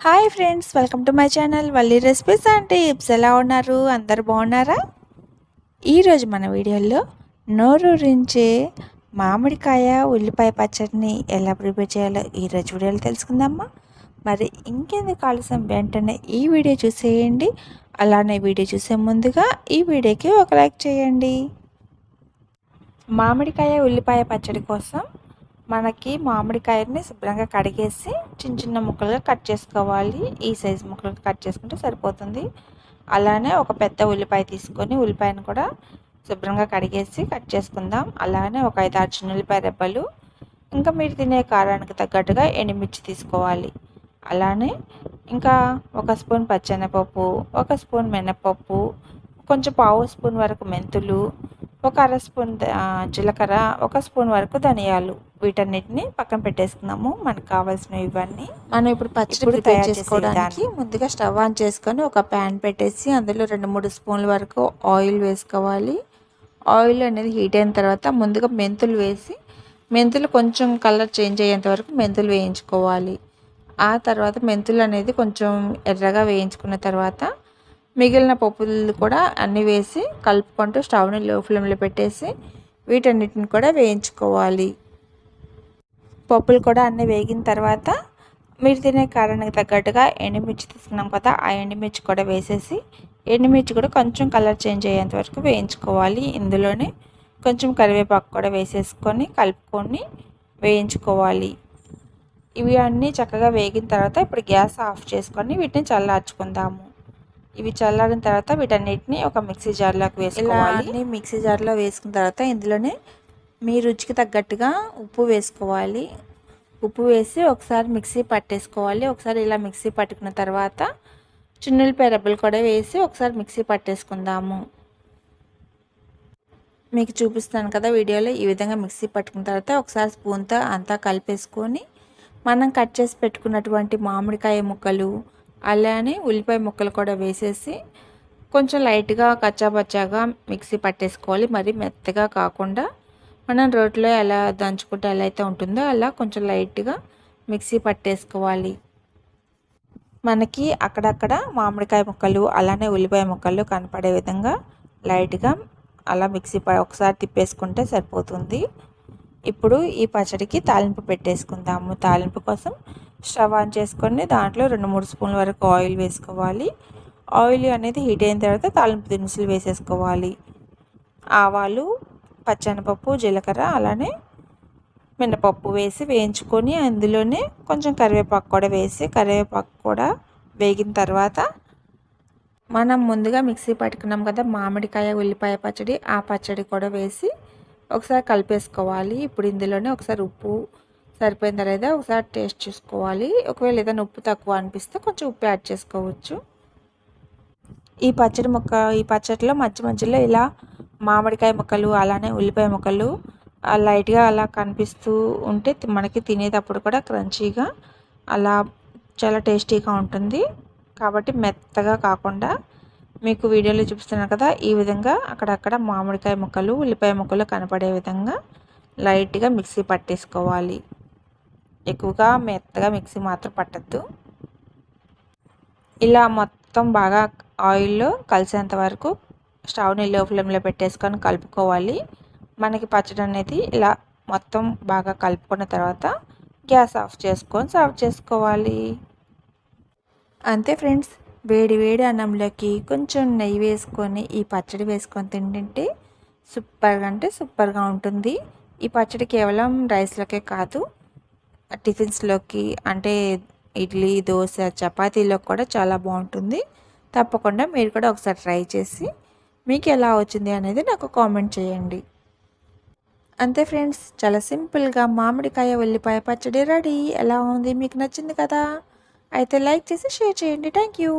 Hi friends welcome to my channel Valli recipes and tips. ఎలా ఉన్నారు? అందరు బాగున్నారా? ఈరోజు మన వీడియోలో నోరూరించే మామిడికాయ ఉల్లిపాయ పచ్చడిని ఎలా ప్రిపేర్ చేయాలో ఈరోజు వీడియోలో తెలుసుకుందామా? మరి ఇంకెందుకు ఆలస్యం? వెంటనే ఈ వీడియో చూసేయండి. అలానే వీడియో చూసే ముందుగా ఈ వీడియోకి ఒక లైక్ చేయండి. మామిడికాయ ఉల్లిపాయ పచ్చడి కోసం మనకి మామిడికాయని శుభ్రంగా కడిగేసి చిన్న చిన్న ముక్కలుగా కట్ చేసుకోవాలి. ఈ సైజు ముక్కలుగా కట్ చేసుకుంటే సరిపోతుంది. అలానే ఒక పెద్ద ఉల్లిపాయ తీసుకొని ఉల్లిపాయను కూడా శుభ్రంగా కడిగేసి కట్ చేసుకుందాం. అలానే ఒక ఐదు ఆరు చిన్న ఉల్లిపాయ రెబ్బలు ఇంకా మీరు తినే కారానికి తగ్గట్టుగా ఎండుమిర్చి తీసుకోవాలి. అలానే ఇంకా ఒక స్పూన్ పచ్చెనపప్పు ఒక స్పూన్ మినపప్పు కొంచెం పావు స్పూన్ వరకు మెంతులు ఒక అర స్పూన్ జీలకర్ర ఒక స్పూన్ వరకు ధనియాలు. వీటన్నిటిని పక్కన పెట్టేసుకుందాము. మనకు కావాల్సినవి ఇవన్నీ. మనం ఇప్పుడు పచ్చడి తయారు చేసుకోవడానికి ముందుగా స్టవ్ ఆన్ చేసుకొని ఒక ప్యాన్ పెట్టేసి అందులో రెండు మూడు స్పూన్ల వరకు ఆయిల్ వేసుకోవాలి. ఆయిల్ అనేది హీట్ అయిన తర్వాత ముందుగా మెంతులు వేసి మెంతులు కొంచెం కలర్ చేంజ్ అయ్యేంత వరకు మెంతులు వేయించుకోవాలి. ఆ తర్వాత మెంతులు అనేది కొంచెం ఎర్రగా వేయించుకున్న తర్వాత మిగిలిన పప్పులు కూడా అన్నీ వేసి కలుపుకుంటూ స్టవ్ని లో ఫ్లేమ్లో పెట్టేసి వీటన్నిటిని కూడా వేయించుకోవాలి. పప్పులు కూడా అన్నీ వేగిన తర్వాత మీరు తినే కారానికి తగ్గట్టుగా ఎండుమిర్చి తీసుకున్నాం కదా ఆ ఎండుమిర్చి కూడా వేసేసి ఎండుమిర్చి కూడా కొంచెం కలర్ చేంజ్ అయ్యేంత వరకు వేయించుకోవాలి. ఇందులోనే కొంచెం కరివేపాకు కూడా వేసేసుకొని కలుపుకొని వేయించుకోవాలి. ఇవి అన్నీ చక్కగా వేగిన తర్వాత ఇప్పుడు గ్యాస్ ఆఫ్ చేసుకొని వీటిని చల్లార్చుకుందాము. ఇవి చల్లారిన తర్వాత వీటన్నిటిని ఒక మిక్సీ జార్లోకి వేసుకోవాలి. మిక్సీ జార్లో వేసుకున్న తర్వాత ఇందులోనే మీ రుచికి తగ్గట్టుగా ఉప్పు వేసుకోవాలి. ఉప్పు వేసి ఒకసారి మిక్సీ పట్టేసుకోవాలి. ఒకసారి ఇలా మిక్సీ పట్టుకున్న తర్వాత చిన్నులపాయ రెబ్బలు కూడా వేసి ఒకసారి మిక్సీ పట్టేసుకుందాము. మీకు చూపిస్తాను కదా వీడియోలో ఈ విధంగా మిక్సీ పట్టుకున్న తర్వాత ఒకసారి స్పూన్తో అంతా కలిపేసుకొని మనం కట్ చేసి పెట్టుకున్నటువంటి మామిడికాయ ముక్కలు అలానే ఉల్లిపాయ ముక్కలు కూడా వేసేసి కొంచెం లైట్గా కచ్చాపచ్చాగా మిక్సీ పట్టేసుకోవాలి. మరి మెత్తగా కాకుండా మనం రోట్లో ఎలా దంచుకుంటే ఎలా అయితే ఉంటుందో అలా కొంచెం లైట్గా మిక్సీ పట్టేసుకోవాలి. మనకి అక్కడక్కడ మామిడికాయ ముక్కలు అలానే ఉల్లిపాయ ముక్కలు కనపడే విధంగా లైట్గా అలా మిక్సీ ఒకసారి తిప్పేసుకుంటే సరిపోతుంది. ఇప్పుడు ఈ పచ్చడికి తాలింపు పెట్టేసుకుందాము. తాలింపు కోసం స్టవ్ ఆన్ చేసుకొని దాంట్లో రెండు మూడు స్పూన్ల వరకు ఆయిల్ వేసుకోవాలి. ఆయిల్ అనేది హీట్ అయిన తర్వాత తాలింపు దినుసులు వేసేసుకోవాలి. ఆవాలు పచ్చనపప్పు జీలకర్ర అలానే మినపప్పు వేసి వేయించుకొని అందులోనే కొంచెం కరివేపాకు కూడా వేసి కరివేపాకు కూడా వేగిన తర్వాత మనం ముందుగా మిక్సీ పట్టుకున్నాం కదా మామిడికాయ ఉల్లిపాయ పచ్చడి ఆ పచ్చడి కూడా వేసి ఒకసారి కలిపేసుకోవాలి. ఇప్పుడు ఇందులోనే ఒకసారి ఉప్పు సరిపోయిందా లేదా? ఒకసారి టేస్ట్ చూసుకోవాలి. ఒకవేళ ఏదైనా ఉప్పు తక్కువ అనిపిస్తే కొంచెం ఉప్పు యాడ్ చేసుకోవచ్చు. ఈ పచ్చడి మొక్క ఈ పచ్చడిలో మధ్య మధ్యలో ఇలా మామిడికాయ ముక్కలు అలానే ఉల్లిపాయ ముక్కలు లైట్గా అలా కనిపిస్తూ ఉంటే మనకి తినేటప్పుడు కూడా క్రంచీగా అలా చాలా టేస్టీగా ఉంటుంది. కాబట్టి మెత్తగా కాకుండా మీకు వీడియోలో చూపిస్తున్నాను కదా ఈ విధంగా అక్కడక్కడ మామిడికాయ ముక్కలు ఉల్లిపాయ ముక్కలు కనపడే విధంగా లైట్గా మిక్సీ పట్టేసుకోవాలి. ఎక్కువగా మెత్తగా మిక్సీ మాత్రం పట్టద్దు. ఇలా మొత్తం బాగా ఆయిల్లో కలిసేంత వరకు స్టవ్ని లో ఫ్లేమ్లో పెట్టేసుకొని కలుపుకోవాలి. మనకి పచ్చడి అనేది ఇలా మొత్తం బాగా కలుపుకున్న తర్వాత గ్యాస్ ఆఫ్ చేసుకొని సర్వ్ చేసుకోవాలి. అంతే ఫ్రెండ్స్ వేడి వేడి అన్నంలోకి కొంచెం నెయ్యి వేసుకొని ఈ పచ్చడి వేసుకొని తింటుంటే సూపర్గా అంటే సూపర్గా ఉంటుంది. ఈ పచ్చడి కేవలం రైస్లోకే కాదు టిఫిన్స్లోకి అంటే ఇడ్లీ దోశ చపాతీలో కూడా చాలా బాగుంటుంది. తప్పకుండా మీరు కూడా ఒకసారి ట్రై చేసి మీకు ఎలా వచ్చింది అనేది నాకు కామెంట్ చేయండి. అంతే ఫ్రెండ్స్ చాలా సింపుల్గా మామిడికాయ ఉల్లిపాయ పచ్చడి రెడీ. ఎలా ఉంది? మీకు నచ్చింది కదా? అయితే లైక్ చేసి షేర్ చేయండి. Thank you.